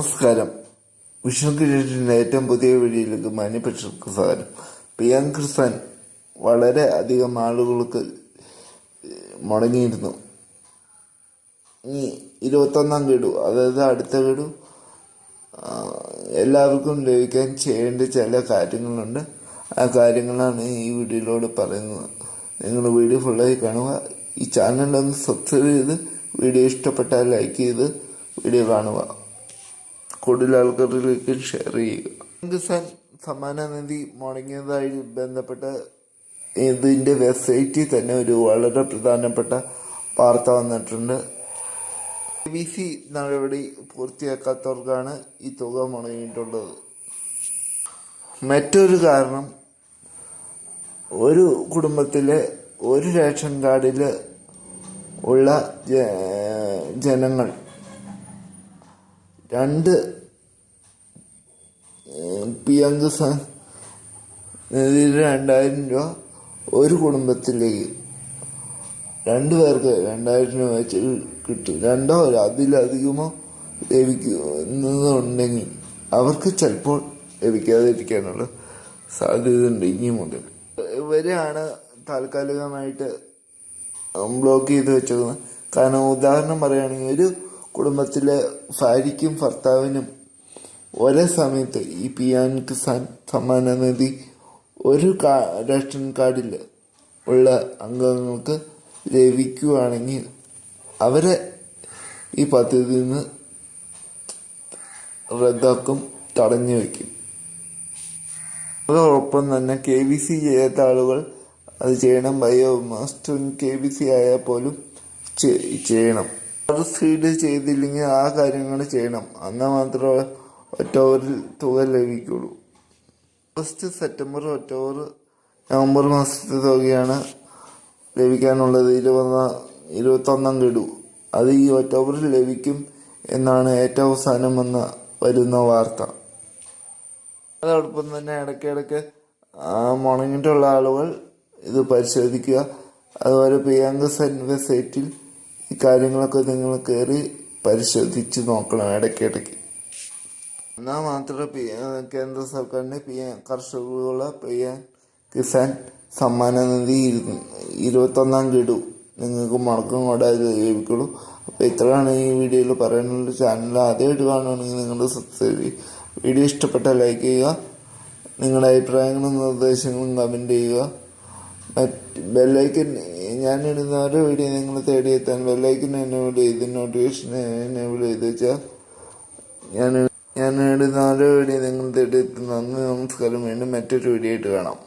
നമസ്കാരം. വിഷ്ണു കിരീട്ടിന്റെ ഏറ്റവും പുതിയ വീഡിയോയിലേക്ക് മാന്യപക്ഷർക്ക് സ്വാഗതം. ക്രിസ്താൻ വളരെ അധികം ആളുകൾക്ക് മുടങ്ങിയിരുന്നു. ഇനി ഇരുപത്തൊന്നാം ഗഡു അതായത് അടുത്ത ഗഡു എല്ലാവർക്കും ലഭിക്കാൻ ചെയ്യേണ്ട ചില കാര്യങ്ങളുണ്ട്. ആ കാര്യങ്ങളാണ് ഈ വീഡിയോയിലൂടെ പറയുന്നത്. നിങ്ങൾ വീഡിയോ ഫുള്ളായി കാണുക. ഈ ചാനലൊന്ന് സബ്സ്ക്രൈബ് ചെയ്ത് വീഡിയോ ഇഷ്ടപ്പെട്ടാൽ ലൈക്ക് ചെയ്ത് വീഡിയോ കാണുക. കൂടുതൽ ആൾക്കാരിലേക്ക് ഷെയർ ചെയ്യുക കിസാൻ സമ്മാന നിധി മുടങ്ങിയതായി ബന്ധപ്പെട്ട് ഇതിന്റെ വെബ്സൈറ്റിൽ തന്നെ ഒരു വളരെ പ്രധാനപ്പെട്ട വാർത്ത വന്നിട്ടുണ്ട്. ബി സി നടപടി പൂർത്തിയാക്കാത്തവർക്കാണ് ഈ തുക മുടങ്ങിയിട്ടുള്ളത്. മറ്റൊരു കാരണം ഒരു കുടുംബത്തിലെ ഒരു റേഷൻ കാർഡിൽ ഉള്ള ജനങ്ങൾ രണ്ട്. പി എം കിസാൻ രണ്ടായിരം രൂപ ഒരു കുടുംബത്തിലേക്ക്. രണ്ടു പേർക്ക് രണ്ടായിരം രൂപ വെച്ച് കിട്ടും. രണ്ടോ അതിലധികമോ ലഭിക്കുന്നുണ്ടെങ്കിൽ അവർക്ക് ചിലപ്പോൾ ലഭിക്കാതിരിക്കാനുള്ള സാധ്യത ഉണ്ട് ഇനി മുതൽ. ഇവരെയാണ് താൽക്കാലികമായിട്ട് ബ്ലോക്ക് ചെയ്ത് വെച്ചേക്കുന്നത്. കാരണം ഉദാഹരണം പറയുകയാണെങ്കിൽ ഒരു കുടുംബത്തിലെ ഭാര്യയ്ക്കും ഭർത്താവിനും ഒരേ സമയത്ത് ഈ പി എം കിസാൻ സമ്മാന നിധി ഒരു കാ- റേഷൻ കാർഡിൽ ഉള്ള അംഗങ്ങൾക്ക് ലഭിക്കുകയാണെങ്കിൽ അവരെ ഈ പദ്ധതിയിൽ നിന്ന് റദ്ദാക്കും തടഞ്ഞു വയ്ക്കും. അതോടൊപ്പം തന്നെ കെ വി സി ചെയ്യാത്ത ആളുകൾ അത് ചെയ്യണം. Bio master K V C ആയാൽ പോലും ചെ- ചെയ്യണം സീഡ് ചെയ്തില്ലെങ്കിൽ ആ കാര്യങ്ങൾ ചെയ്യണം. എന്നാൽ മാത്രമേ ഒറ്റവറിൽ തുക ലഭിക്കുള്ളൂ. ഫസ്റ്റ് സെപ്റ്റംബർ ഒക്ടോബർ നവംബർ മാസത്തെ തുകയാണ് ലഭിക്കാനുള്ളത്. ഇരുപതാ ഇരുപത്തൊന്നാം ഗഡു. അത് ഈ ഒക്ടോബറിൽ ലഭിക്കും എന്നാണ് ഏറ്റവും അവസാനം വന്ന വരുന്ന വാർത്ത. അതോടൊപ്പം തന്നെ ഇടയ്ക്കിടയ്ക്ക് മുണങ്ങിയിട്ടുള്ള ആളുകൾ ഇത് പരിശോധിക്കുക. അതുപോലെ പ്രിയാങ്ക സെൻ വെബ്സൈറ്റിൽ ഈ കാര്യങ്ങളൊക്കെ നിങ്ങൾ കയറി പരിശോധിച്ച് നോക്കണം ഇടയ്ക്കിടയ്ക്ക്. എന്നാൽ മാത്രമേ പി കേന്ദ്ര സർക്കാരിന്റെ പി എം കർഷകരുള്ള പി എം കിസാൻ സമ്മാന നിധി ഇരു- ഇരുപത്തൊന്നാം ഗഡു നിങ്ങൾക്ക് മുടക്കം കൂടാതെ ലഭിക്കുള്ളൂ. അപ്പോൾ ഇത്രയാണ് ഈ വീഡിയോയിൽ പറയാനുള്ള ചാനൽ ആദ്യമായിട്ട് കാണുകയാണെങ്കിൽ നിങ്ങൾ സബ്സ്ക്രൈബ് വീഡിയോ ഇഷ്ടപ്പെട്ട ലൈക്ക് ചെയ്യുക. നിങ്ങളുടെ അഭിപ്രായങ്ങളും നിർദ്ദേശങ്ങളും കമന്റ് ചെയ്യുക. ബെല്ലൈക്കൻ ഞാൻ ഇടുന്ന ഓരോ വീഡിയോ നിങ്ങൾ തേടിയെത്താൻ എന്നെ എനേബിൾ ചെയ്ത് നോട്ടിഫിക്കേഷൻ എനേബിൾ ചെയ്ത് വെച്ചാൽ ഞാൻ ഇടുന്ന ഓരോ വീഡിയോ നിങ്ങൾ തേടിയെത്തുന്ന നന്ദി നമസ്കാരം. വീണ്ടും മറ്റൊരു വീഡിയോ ആയിട്ട് കാണാം.